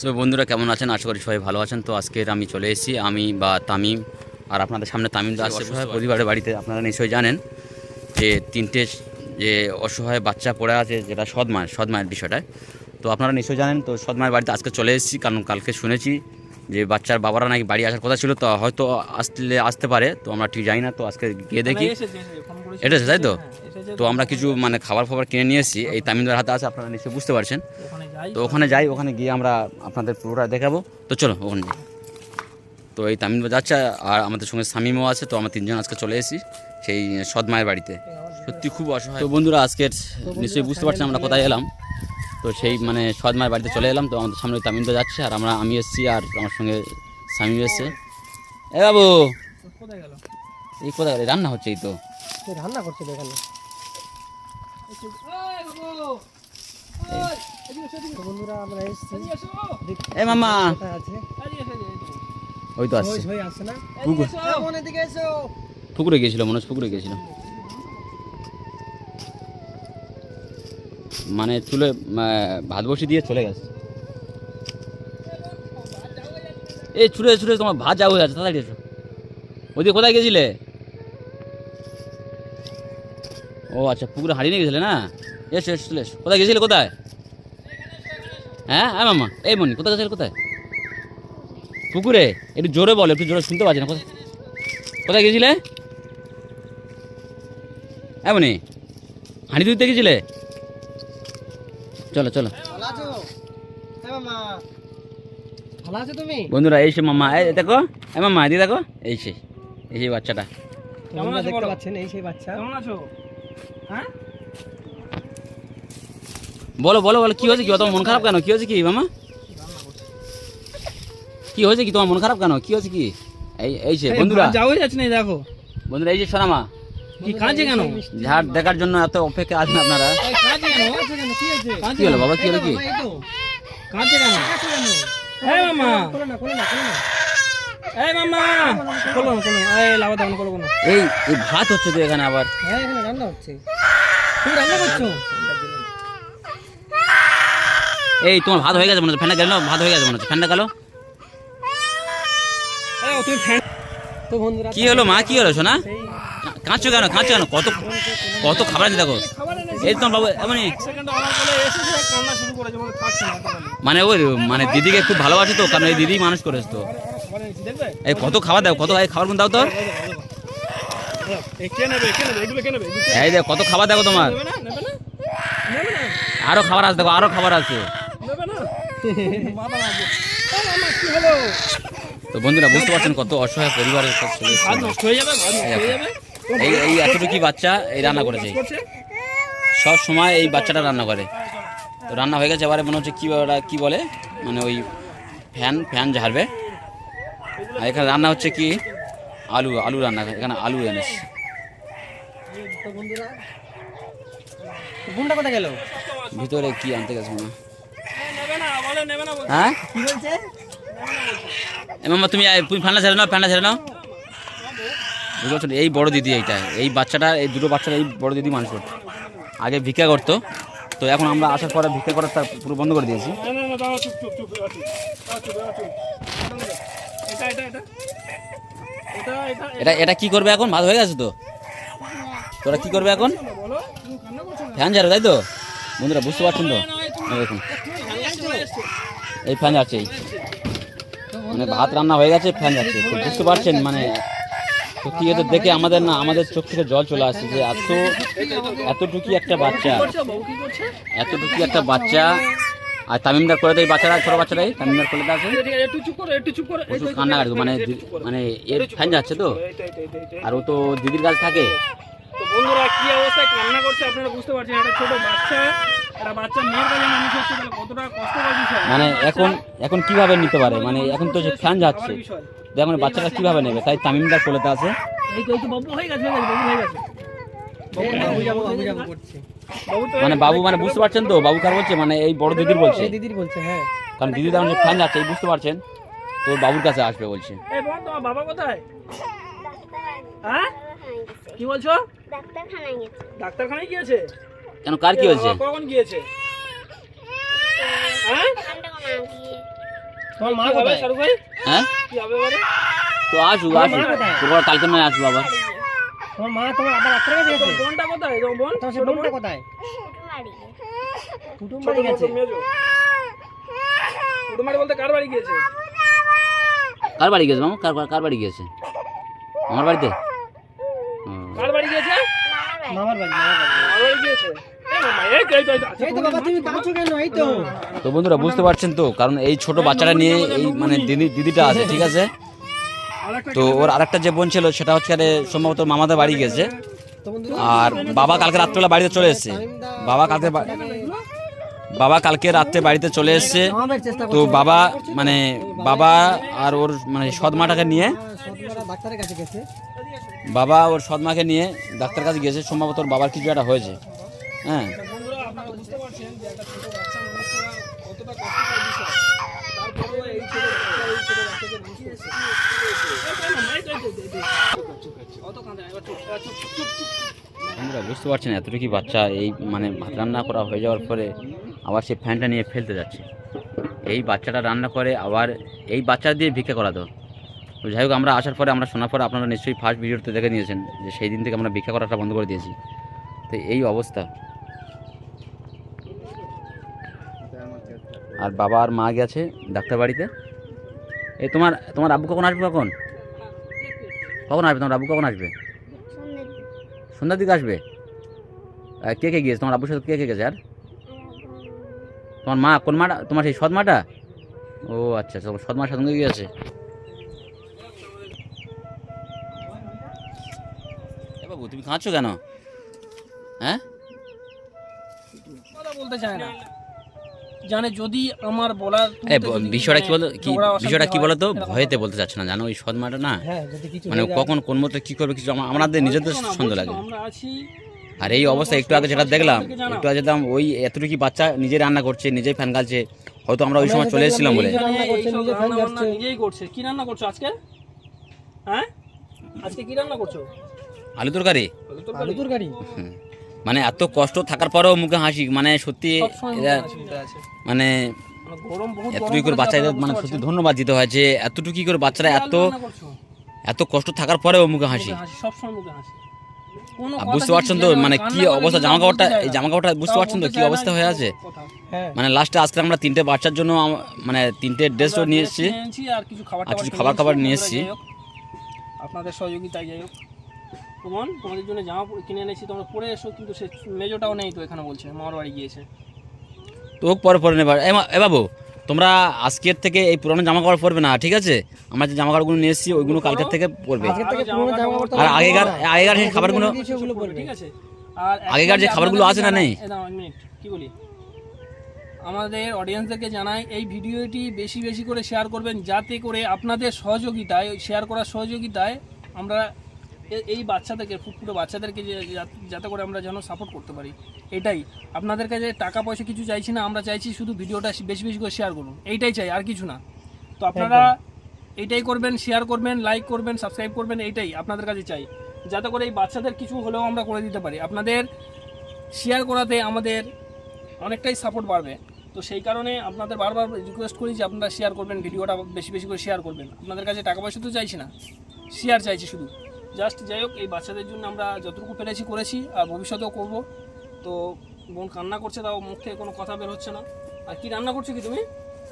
So বন্ধুরা কেমন আছেন? আশা করি সবাই ভালো আছেন। তো আজকের আমি চলে এসেছি আমি বা তামিম আর আপনাদের সামনে তামিম দা আসছে। অসহায় পরিবারের বাড়িতে আপনারা নিশ্চয়ই জানেন যে তিনটে যে অসহায় বাচ্চা পড়ে আছে যেটা সৎমায়ের সৎমায়ের বিষয়টায়। তো আপনারা নিশ্চয়ই জানেন তো সৎমায়ের বাড়িতে আজকে চলে এসেছি। কারণ কালকে শুনেছি যে বাচ্চার বাবারা নাকি বাড়ি আসার কথা ছিল তো হয়তো আসলে আসতে পারে। তো আমরা ঠিক জানি না তো আজকে গিয়ে দেখি। এটা এসেছে, তাই তো? তো আমরা কিছু মানে খাবার ফাবার কিনে নিয়ে এসেছি। এই তামিমদার হাতে আছে আপনারা নিশ্চয়ই বুঝতে পারছেন। তো ওখানে যাই ওখানে গিয়ে আমরা আপনাদের পুরোটা দেখাবো। তো চলো ওখানে যাই। তো এই তামিম যাচ্ছে আর আমাদের সঙ্গে সামিমও আছে তো আমরা তিনজন আজকে চলে এসেছি সেই সদমায়ের বাড়িতে। সত্যি খুব অসহায়। তো বন্ধুরা আজকের নিশ্চয়ই বুঝতে পারছেন আমরা কোথায় এলাম। তো সেই মানে সদমায়ের বাড়িতে চলে এলাম তো আমাদের সামনে তামিমদা যাচ্ছে আর আমরা আমি এসেছি আর আমার সঙ্গে সামিম এসছে। এ বাবু এই কোথায় গেলে? রান্না হচ্ছে এই তো। রান্না করছিল এখানে। তো বন্ধুরা আমরা এসেছি। দেখি এ মামা। ওই তো আসছে। ওই আসছে না? পুকুর মনে পুকুরে গিয়েছিল মনে পুকুরে গিয়েছিল। মানে চুলে ভাত বসি দিয়ে চলে গেছে। এই ছুড়ে ছুড়ে তোমার ভাত যাওয়া হয়ে আছে তাড়াতাড়ি এসো। ওদিকে কোথায় গেছিলে ও আচ্ছা পুকুরে হারিয়ে নিয়ে গেছিলে না? এসো এসো চলে এসো। কোথায় গেছিলে কোথায়? হ্যাঁ হ্যাঁ মামা। এই মনি কোথায় গেছিলে কোথায়? পুকুরে? একটু জোরে বলো একটু জোরে শুনতে পাচ্ছি না কোথায়? কোথায় গেছিলে এমনি হাঁড়ি তুলতে গেছিলে চলো চলো। ভালো আছো? হ্যাঁ মামা। ভালো আছো তুমি? বন্ধুরা এই সে মামা এই দেখো এ মামা এদিকে দেখো এই সে এই সেই বাচ্চাটা। কেমন আছো এই সেই বাচ্চা। কেমন আছো? হ্যাঁ? বলো বলো বলো কি হয়েছে কি? তোমার মন খারাপ কেন? কি হয়েছে কি মামা? কি হয়েছে কি? তোমার মন খারাপ কেন? কি হয়েছে কি? এই এই সে বন্ধুরা। যাওয়াই যাচ্ছে না দেখো। বন্ধুরা এই যে সোনামা কি কাজে কেন? ঝাড় দেখার জন্য এত অপেক্ষা আছেন আপনারা। এই কাজে কেন? কি আছে কি হলো বাবা কি হলো কি? কাজে কেন আছে কেন? এই মামা। কোলো কোলো এই মামা এই লাভা দাও কোনো এই এই ভাত হচ্ছে তো এখানে আবার। হ্যাঁ এখানে রান্না হচ্ছে। তুমি রান্না করছ? এই তোমার ভাত হয়ে গেছে মনে হচ্ছে। ফ্যানটা গেল ভাত হয়ে গেছে মনে হচ্ছে। ফ্যানটা গেল। কি হলো মা? কি হলো সোনা? কাঁচছো কেন? কাঁচছো কেন? কত কত খাবার আছে দেখো। এই তোমার বাবু করেছে মানে ওই মানে দিদিকে খুব ভালোবাসে তো কারণ এই দিদি মানুষ করেছে তো। এই কত খাবার দাও কত এই খাবার দাও তো। এই দেখো কত খাবার দেখো তোমার। আরও খাবার আছে দেখো আরও খাবার আছে। তো বন্ধুরা বুঝতে পারছেন কত অসহায় পরিবারের এই এই এতটুকু বাচ্চা এই রান্না করেছে। সব সময় এই বাচ্চাটা রান্না করে। তো রান্না হয়ে গেছে এবারে মনে হচ্ছে কি ওরা কি বলে? মানে ওই ফ্যান ফ্যান ঝাড়বে। আর এখানে রান্না হচ্ছে কি? আলু আলু রান্না এখানে আলু এনেছে। ভিতরে কি আনতে গেছে মনে হয়। নেবে না বলে নেবে না বলছে। হ্যাঁ? মামা তুমি তুমি ফ্যানটা ছেড়ে নাও ফ্যানটা ছেড়ে নাও। বুঝতে এই বড় দিদি এইটা এই বাচ্চাটা এই দুটো বাচ্চাটা এই বড় দিদি মানুষ করতো আগে ভিক্ষা করতো তো এখন আমরা আসার পরে ভিক্ষা করার তার পুরো বন্ধ করে দিয়েছি। এটা এটা কি করবে এখন? ভাত হয়ে গেছে তো? তোরা কি করবে এখন? ফ্যান ঝাড়ে তাই তো? বন্ধুরা বুঝতে পারছেন তো? দেখুন তুমি কান্না চলে এসছো এই ফ্যান যাচ্ছে। মানে ভাত রান্না হয়ে গেছে ফ্যান যাচ্ছে। তো বুঝতে পারছেন মানে সত্যি দেখে আমাদের না, আমাদের চোখ থেকে জল চলে আসছে যে এত এতটুকু একটা বাচ্চা। এতটুকু একটা বাচ্চা। আর তামিমদার করে দেয় বাচ্চারা, ছোট বাচ্চারাই, তামিমদার করে দেয় প্রচুর কান্না কাটবে মানে। মানে এর ফ্যান যাচ্ছে তো। আর ও তো দিদির কাছে থাকে। বন্ধুরা, কি অবস্থায় কান্না করছে আপনারা বুঝতে পারছেন একটা বাচ্চা। মানে এখন এখন কীভাবে নিতে পারে? মানে এখন তো যে ফ্যান যাচ্ছে দেখুন বাচ্চাটা কীভাবে নেবে? তাই তামিমদার কোলেতে আছে। হয়ে গেছে হয়ে হয়ে মানে বাবু মানে বুঝতে পারছেন তো? বাবু কার বলছে? মানে এই বড় দিদির বলছে। দিদির বলছে হ্যাঁ। কারণ দিদি তেমন ফ্যান যাচ্ছে বুঝতে পারছেন? তো বাবুর কাছে আসবে বলছে। তোমার বাবা কোথায়? হ্যাঁ? কি বলছো? ডাক্তারখানায় গেছে। ডাক্তারখানায় গিয়েছে? কেন? কার কি হয়েছে? কখন গিয়েছে? হ্যাঁ? তোমার মা কোথায়? ভাই? হ্যাঁ? কি হবে এবারে তো আসুক আসুক। মা কালকে নয় আসব আবার তোমার মা তোমার আবার ডাক্তার গেছে? বোনটা কোথায়? তোর বোন? তোমার সে বোনটা কোথায়? কুটুম বাড়ি গেছে। কুটুম বাড়ি বলতে কার বাড়ি গিয়েছে? কার বাড়ি গেছে মামা? কার কার বাড়ি গিয়েছে? আমার বাড়িতে? কার বাড়ি গিয়েছে? মামার বাড়ি। মামার বাড়ি গিয়েছে? তো, বন্ধুরা বুঝতে পারছেন তো? কারণ এই ছোট বাচ্চাটা নিয়ে এই মানে দিদি দিদিটা আছে ঠিক আছে? তো ওর আরেকটা যে বোন ছিল সেটা হচ্ছে সম্ভবত মামাদের বাড়ি গেছে। আর বাবা কালকে রাত্রেবেলা বাড়িতে চলে এসেছে। বাবা কালকে বাবা কালকে রাত্রে বাড়িতে চলে এসেছে। তো বাবা মানে বাবা আর ওর মানে সৎমাটাকে নিয়ে বাবা ওর সদমাকে নিয়ে ডাক্তার কাছে গিয়েছে। সম্ভবত ওর বাবার কিছু একটা হয়েছে। হ্যাঁ। বন্ধুরা আপনারা বুঝতে পারছেন যে একটা ছোট বাচ্চা মানুষ করা কতটা কষ্টকর বিষয় তারপরেও এই ছোট বাচ্চা ছোট বাচ্চাকে না। বন্ধুরা বুঝতে পারছেন এতটুকু বাচ্চা এই মানে ভাত রান্না করা হয়ে যাওয়ার পরে আবার সে ফ্যানটা নিয়ে ফেলতে যাচ্ছে। এই বাচ্চাটা রান্না করে আবার এই বাচ্চা দিয়ে ভিক্ষা করাতো তো। যাই হোক আমরা আসার পরে আমরা শোনার পরে আপনারা নিশ্চয়ই ফার্স্ট ভিডিওতে দেখে নিয়েছেন যে সেই দিন থেকে আমরা ভিক্ষা করাটা বন্ধ করে দিয়েছি। তো এই অবস্থা। আর বাবা আর মা গেছে ডাক্তার বাড়িতে এই তোমার তোমার আব্বু কখন আসবে কখন? কখন আসবে? তোমার আব্বু কখন আসবে? সন্ধ্যার দিকে আসবে? কে কে গিয়েছে? তোমার আব্বুর সাথে কে কে গেছে আর? তোমার মা কোন মাটা? তোমার সেই সৎ মাটা? ও আচ্ছা আচ্ছা তোমার সৎ মার সঙ্গে গিয়েছে। বাবু, তুমি কাঁদছো কেন? হ্যাঁ? বলতে চায় না। জানে যদি আমার বলার বিষয়টা কি মানে বলো কি বিষয়টা কি হয়, বলো তো? ভয়েতে বলতে চাচ্ছে না জানো? ওই সৎ মাটা না? হ্যাঁ যদি কিছু মানে কখন কোন মতো কি করবে কিছু আমাদের নিজেদের সন্দেহ লাগে। আমরা আর এই অবস্থা একটু আগে যেটা দেখলাম একটু আগে দেখলাম ওই এতটুকু বাচ্চা নিজে রান্না করছে নিজেই ফ্যান গালছে হয়তো আমরা ওই সময় চলে এসেছিলাম বলে। নিজেই করছে। কি রান্না করছ আজকে? হ্যাঁ? আজকে কি রান্না করছ? আলু তরকারি? আলু তরকারি? মানে এত কষ্ট থাকার পরেও মুখে হাসি মানে সত্যি এরা। মানে মানে এতটুকু করে বাচ্চাদের মানে সত্যি ধন্যবাদ দিতে হয় যে এতটুকু করে বাচ্চারা এত? এত কষ্ট থাকার পরেও মুখে হাসি। বুঝতে পারছেন তো মানে কি অবস্থা? জামা কাপড়টা এই জামা কাপড়টা বুঝতে পারছেন তো কি অবস্থা হয়ে আছে? হ্যাঁ। মানে লাস্টে আজকে আমরা তিনটে বাচ্চার জন্য মানে তিনটে ড্রেসও নিয়ে এসেছি। আর কিছু খাবার খাবার নিয়ে এসেছি। আপনাদের সহযোগিতায় যাই হোক। তোমার তোমাদের জন্য জামা কিনে এনেছি তোমরা পরে এসো কিন্তু সে মেজোটাও নেই তো এখানে বলছে মামার বাড়ি গিয়েছে। তো পরে পরে নেবার। এ বাবু তোমরা আজকের থেকে এই পুরনো জামা কাপড় পরবে না ঠিক আছে? আমরা যে জামা কাপড়গুলো নিয়ে এসেছি ওইগুলো কালকের থেকে পরবে। আরও আগেকার আগেকার সেই খাবারগুলো ঠিক আছে? আর আগেকার যে খাবারগুলো আছে না, নেই? কি বলি? আমাদের অডিয়েন্সদেরকে জানাই এই ভিডিওটি বেশি বেশি করে শেয়ার করবেন যাতে করে আপনাদের সহযোগিতায় শেয়ার করার সহযোগিতায় আমরা এই বাচ্চাদেরকে ফুটফুটে বাচ্চাদেরকে যে যাতে করে আমরা যেন সাপোর্ট করতে পারি। এটাই। আপনাদের কাছে টাকা পয়সা কিছু চাইছি না আমরা চাইছি শুধু ভিডিওটা বেশি বেশি করে শেয়ার করুন। এইটাই চাই আর কিছু না। তো আপনারা এইটাই করবেন শেয়ার করবেন লাইক করবেন সাবস্ক্রাইব করবেন এইটাই আপনাদের কাছে চাই। যাতে করে এই বাচ্চাদের কিছু হলেও আমরা করে দিতে পারি। আপনাদের শেয়ার করাতে আমাদের অনেকটাই সাপোর্ট বাড়বে। তো সেই কারণে আপনাদের বারবার রিকোয়েস্ট করি যে আপনারা শেয়ার করবেন ভিডিওটা বেশি বেশি করে শেয়ার করবেন। আপনাদের কাছে টাকা পয়সা তো চাইছি না শেয়ার চাইছি শুধু। জাস্ট যাই হোক এই বাচ্চাদের জন্য আমরা যতটুকু পেরেছি করেছি আর ভবিষ্যতেও করব। তো বোন কান্না করছে তাও মুখ থেকে কোনো কথা বের হচ্ছে না। আর কি রান্না করছ কি তুমি?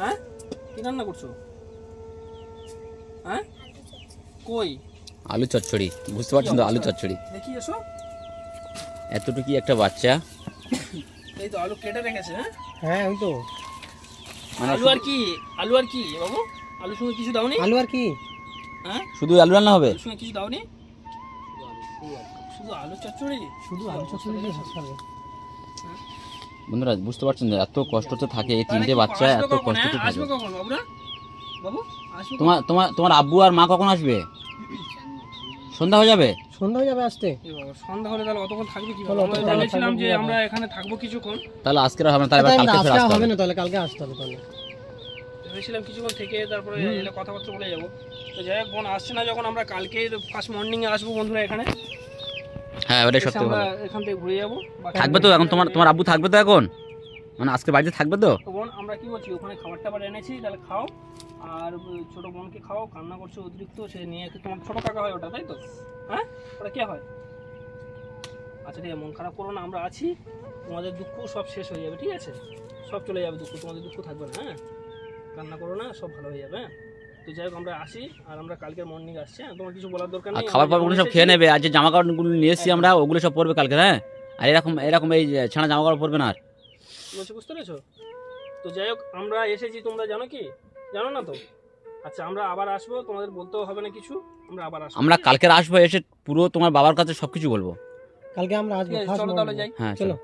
হ্যাঁ? কি রান্না করছ? হ্যাঁ? কই? আলু চচ্চড়ি বুঝতে পারছেন তো আলু চচ্চড়ি। দেখি এসো। এতটুকু একটা বাচ্চা। এই তো আলু কেটে রেখেছে হ্যাঁ? হ্যাঁ ওই তো। মানে আলু আর কি? আলু আর কি বাবু? আলুর সঙ্গে কিছু দাওনি? আলু আর কি? হ্যাঁ? শুধু আলু রান্না হবে? সঙ্গে কিছু দাওনি? শুধু আলু চচ্চড়ি? শুধু আলু চচ্চড়ি দিয়ে শেষ করবে বন্ধুরা বুঝতে পারছেন তো এত কষ্টতে থাকে এই তিনটে বাচ্চা এত কষ্টতে হ্যাঁ? থাকে। তোমার তোমার তোমার আব্বু আর মা কখন আসবে? সন্ধ্যা হয়ে যাবে? সন্ধ্যা হয়ে যাবে আসতে। সন্ধ্যা হলে তাহলে অতক্ষণ থাকবে কি আমরা ভেবেছিলাম যে আমরা এখানে থাকব কিছুক্ষণ। তাহলে আজকে হবে না তাহলে কালকে ফের আসতে হবে। না তাহলে কালকে আসতে হবে তাহলে। ভেবেছিলাম কিছুক্ষণ থেকে তারপরে এলে কথাবার্তা বলে যাব। তো যাই হোক বোন আসছে না যখন আমরা কালকে ফার্স্ট মর্নিং এ আসব বন্ধুরা এখানে। হ্যাঁ ওটাই সত্যি আমরা এখান থেকে ঘুরে যাব। থাকবে তো? এখন তোমার তোমার আব্বু থাকবে তো এখন? মানে আজকে বাড়িতে থাকবে তো? বোন আমরা কি করছি ওখানে খাবার টাবার এনেছি তাহলে খাও। আর ছোট বোনকে খাও কান্না করছে অতিরিক্ত সে নিয়ে তোমার ছোট কাকা হয় ওটা তাই তো? হ্যাঁ? ওটা কে হয়? আচ্ছা ঠিক আছে মন খারাপ করো না আমরা আছি। তোমাদের দুঃখ সব শেষ হয়ে যাবে ঠিক আছে? সব চলে যাবে দুঃখ তোমাদের দুঃখ থাকবে না হ্যাঁ? কান্না করো না সব ভালো হয়ে যাবে হ্যাঁ? তো যাই হোক আমরা আসি আর আমরা কালকে মর্নিং আসছি। হ্যাঁ তোমার কিছু বলার দরকার নেই? খাবার পাবারগুলো সব খেয়ে নেবে আর যে জামা কাপড়গুলো নিয়ে এসেছি আমরা ওগুলো সব পরবে কালকে হ্যাঁ? আর এরকম এরকম এই ছেঁড়া জামা কাপড় পরবে না আর। বলছি বুঝতে পেরেছ? তো যাই হোক আমরা এসেছি তোমরা জানো কি? জানো না তো? আচ্ছা আমরা আবার আসব তোমাদের বলতেও হবে না কিছু। আমরা আবার আসব আমরা কালকে আসব এসে পুরো তোমার বাবার কাছে সব কিছু বলব। কালকে আমরা আসব চলো তাহলে যাই। হ্যাঁ চলো।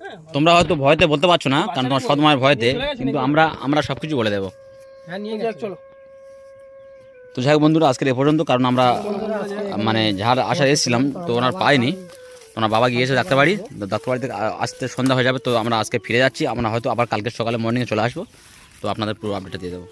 হ্যাঁ তোমরা হয়তো ভয়তে বলতে পারছ না কারণ তোমার সৎ মায়ের ভয়তে কিন্তু আমরা আমরা সব কিছু বলে দেবো। হ্যাঁ নিয়ে যাক, চলো। তো যাই হোক বন্ধুরা আজকের এ পর্যন্ত কারণ আমরা মানে যার আশা এসেছিলাম তো ওনার পাইনি। ওনার বাবা গিয়েছে ডাক্তার বাড়ি তো ডাক্তার বাড়িতে আ- আসতে সন্ধ্যা হয়ে যাবে তো আমরা আজকে ফিরে যাচ্ছি। আমরা হয়তো আবার কালকে সকালে মর্নিংয়ে চলে আসব। তো আপনাদের পুরো আপডেটটা দিয়ে দেবো।